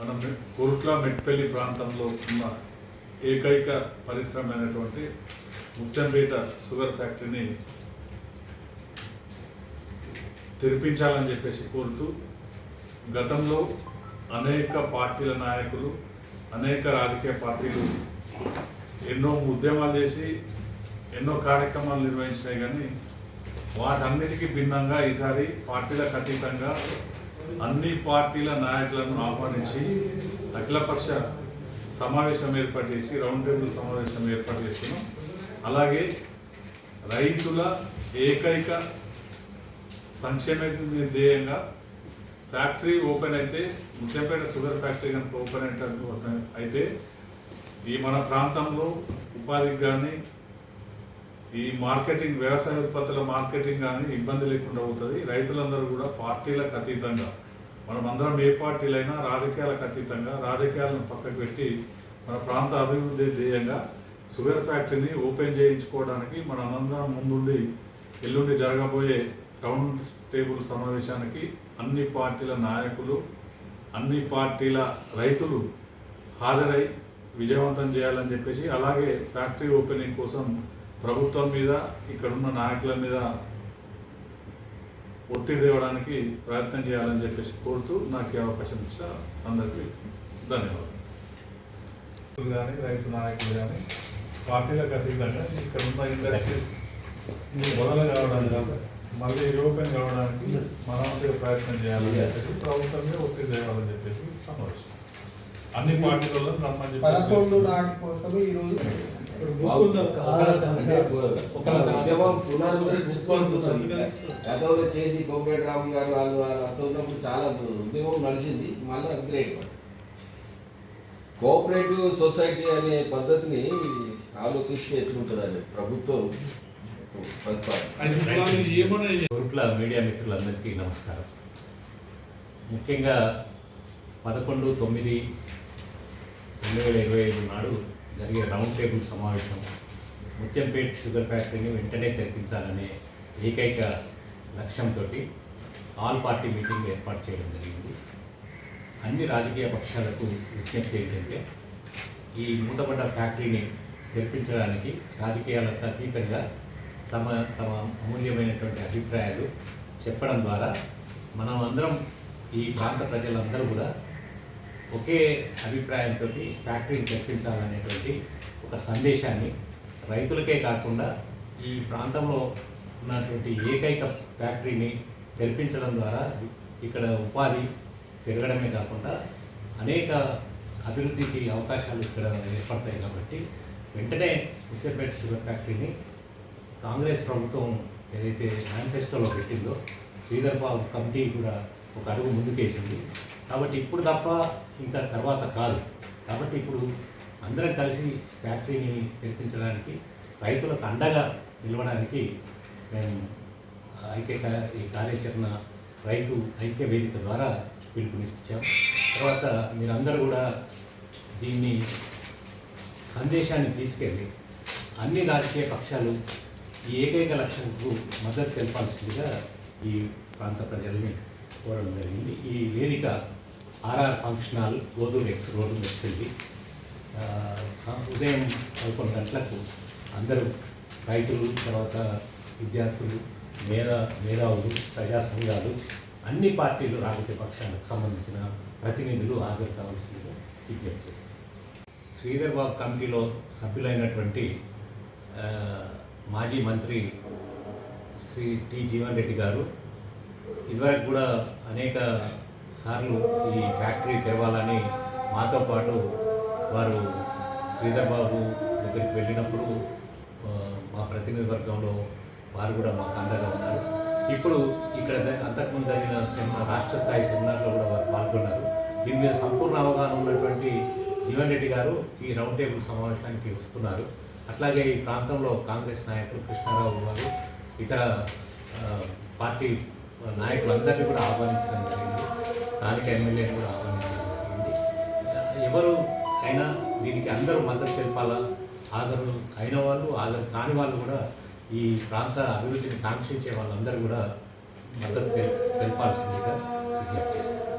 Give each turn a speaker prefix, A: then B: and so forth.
A: మన మెట్పల్లి ప్రాంతంలో ఉన్న ఏకైక పరిశ్రమ అయినటువంటి ముత్తంపేట షుగర్ ఫ్యాక్టరీని తెరిపించాలని చెప్పేసి కోరుతూ గతంలో అనేక పార్టీల నాయకులు అనేక రాజకీయ పార్టీలు ఎన్నో ఉద్యమాలు చేసి ఎన్నో కార్యక్రమాలు నిర్వహించినాయి కానీ వాటన్నిటికీ భిన్నంగా ఈసారి పార్టీలకు అతీతంగా అన్ని పార్టీల నాయకులను ఆహ్వానించి అఖిలపక్ష సమావేశం ఏర్పాటు చేసి రౌండ్ టేబుల్ సమావేశం ఏర్పాటు చేస్తున్నాం. అలాగే రైతుల ఏకైక సంక్షేమే ధ్యేయంగా ఫ్యాక్టరీ ఓపెన్ అయితే ముత్యంపేట షుగర్ ఫ్యాక్టరీ కనుక ఓపెన్ అయితే అయితే ఈ మన ప్రాంతంలో ఉపాధికి కానీ ఈ మార్కెటింగ్ వ్యవసాయ ఉత్పత్తుల మార్కెటింగ్ కానీ ఇబ్బంది లేకుండా అవుతుంది రైతులందరూ కూడా పార్టీలకు అతీతంగా మనమందరం ఏ పార్టీలైనా రాజకీయాలకు అతీతంగా రాజకీయాలను పక్కకు పెట్టి మన ప్రాంత అభివృద్ధి ధ్యేయంగా షుగర్ ఫ్యాక్టరీని ఓపెన్ చేయించుకోవడానికి మన అందరం ముందుండి ఎల్లుండి జరగబోయే రౌండ్ టేబుల్ సమావేశానికి అన్ని పార్టీల నాయకులు అన్ని పార్టీల రైతులు హాజరై విజయవంతం చేయాలని చెప్పేసి అలాగే ఫ్యాక్టరీ ఓపెనింగ్ కోసం ప్రభుత్వం మీద ఇక్కడున్న నాయకుల మీద ఒత్తిడి తేవడానికి ప్రయత్నం చేయాలని చెప్పేసి కోరుతూ నాకు ఈ అవకాశం ఇచ్చిన అందరికీ ధన్యవాదాలు. కానీ రైతు నాయకులు కానీ పార్టీలకు అతీతంగా ఇక్కడ ఉన్న ఇండస్ట్రీస్ మొదలు కావడానికి మళ్ళీ ఓపెన్ కావడానికి మనవంతుగా ప్రయత్నం చేయాలని చెప్పేసి ప్రభుత్వం మీద ఒత్తిడి తేవాలని చెప్పేసి సమావేశం అన్ని పార్టీలలో రమ్మని
B: పదకొండు
A: చెప్పి
B: నాటి కోసం ఈ రోజు
C: ఒక ఉద్యమం పునరుద్ధరించుకుంటున్నది గతంలో చేసి కోపరేట్ రామ్ గారు వాళ్ళు వాళ్ళు అంత ఉన్నప్పుడు చాలా ఉద్యమం నడిచింది మళ్ళీ బ్రేక్ కోఆపరేటివ్ సొసైటీ అనే పద్ధతిని ఆలోచిస్తే ఎట్లుంటుందండి? ప్రభుత్వం ప్రతిపాదన
D: మీడియా మిత్రులందరికీ నమస్కారం. ముఖ్యంగా పదకొండు తొమ్మిది రెండు వేల ఇరవై ఐదు నాడు జరిగే రౌండ్ టేబుల్ సమావేశం ముత్యంపేట్ షుగర్ ఫ్యాక్టరీని వెంటనే తెరిపించాలనే ఏకైక లక్ష్యంతో ఆల్ పార్టీ మీటింగ్ ఏర్పాటు చేయడం జరిగింది. అన్ని రాజకీయ పక్షాలకు విజ్ఞప్తి ఏంటంటే ఈ మూతపడ్డ ఫ్యాక్టరీని తెరిపించడానికి రాజకీయాలకు అతీతంగా తమ తమ అమూల్యమైనటువంటి అభిప్రాయాలు చెప్పడం ద్వారా మనం అందరం ఈ ప్రాంత ప్రజలందరూ కూడా ఒకే అభిప్రాయంతో ఫ్యాక్టరీని తెప్పించాలనేటువంటి ఒక సందేశాన్ని రైతులకే కాకుండా ఈ ప్రాంతంలో ఉన్నటువంటి ఏకైక ఫ్యాక్టరీని తెరిపించడం ద్వారా ఇక్కడ ఉపాధి పెరగడమే కాకుండా అనేక అభివృద్ధికి అవకాశాలు ఇక్కడ ఏర్పడతాయి కాబట్టి వెంటనే ఉత్తరపేట షుగర్ ఫ్యాక్టరీని కాంగ్రెస్ ప్రభుత్వం ఏదైతే మేనిఫెస్టోలో పెట్టిందో శ్రీధర్ బాబు కమిటీ కూడా ఒక అడుగు ముందుకేసింది. కాబట్టి ఇప్పుడు తప్ప ఇంకా తర్వాత కాదు. కాబట్టి ఇప్పుడు అందరం కలిసి ఫ్యాక్టరీని తెరిపించడానికి రైతులకు అండగా నిలవడానికి మేము ఐక్య కా- ఈ కార్యాచరణ రైతు ఐక్య వేదిక ద్వారా పిలుపునిచ్చాం. తర్వాత మీరందరూ కూడా దీన్ని సందేశాన్ని తీసుకెళ్ళి అన్ని రాజకీయ పక్షాలు ఈ ఏకైక లక్ష్యంకు మద్దతు తెలపాల్సిందిగా ఈ ప్రాంత ప్రజల్ని కోరడం జరిగింది. ఈ వేదిక RR function hall Goduru X road వెళ్ళి ఉదయం పదకొండు గంటలకు అందరూ రైతులు తర్వాత విద్యార్థులు మేధా మేధావులు ప్రజా సంఘాలు అన్ని పార్టీలు రాజకీయ పక్షాలకు సంబంధించిన ప్రతినిధులు హాజరు కావాల్సిందిగా విజ్ఞప్తి చేస్తారు శ్రీధర్ బాబు కమిటీలో సభ్యులైనటువంటి మాజీ మంత్రి శ్రీ టి జీవన్ రెడ్డి గారు. ఇదివరకు కూడా అనేక సార్లు ఈ ఫ్యాక్టరీ తెరవాలని మాతో పాటు వారు శ్రీధర్ బాబు దగ్గరికి వెళ్ళినప్పుడు మా ప్రతినిధి వర్గంలో వారు కూడా మాకు అండగా ఉన్నారు. ఇప్పుడు ఇక్కడ అంతకుముందు జరిగిన సెమినార్ రాష్ట్ర స్థాయి సెమినార్లో కూడా వారు పాల్గొన్నారు. దీని మీద సంపూర్ణ అవగాహన ఉన్నటువంటి జీవన్ రెడ్డి గారు ఈ రౌండ్ టేబుల్ సమావేశానికి వస్తున్నారు. అట్లాగే ఈ ప్రాంతంలో కాంగ్రెస్ నాయకులు కృష్ణారావు గారు ఇతర పార్టీ నాయకులందరినీ కూడా ఆహ్వానించడం జరిగింది. స్థానిక ఎమ్మెల్యేని కూడా ఆహ్వానించడం జరిగింది. ఎవరు అయినా దీనికి అందరూ మద్దతు తెలపాలా? హాజరు అయిన వాళ్ళు హాజరు కాని వాళ్ళు కూడా ఈ ప్రాంత అభివృద్ధిని కాంక్షించే వాళ్ళందరూ కూడా మద్దతు తెల్- తెలపాల్సిందిగా విజ్ఞప్తి చేస్తారు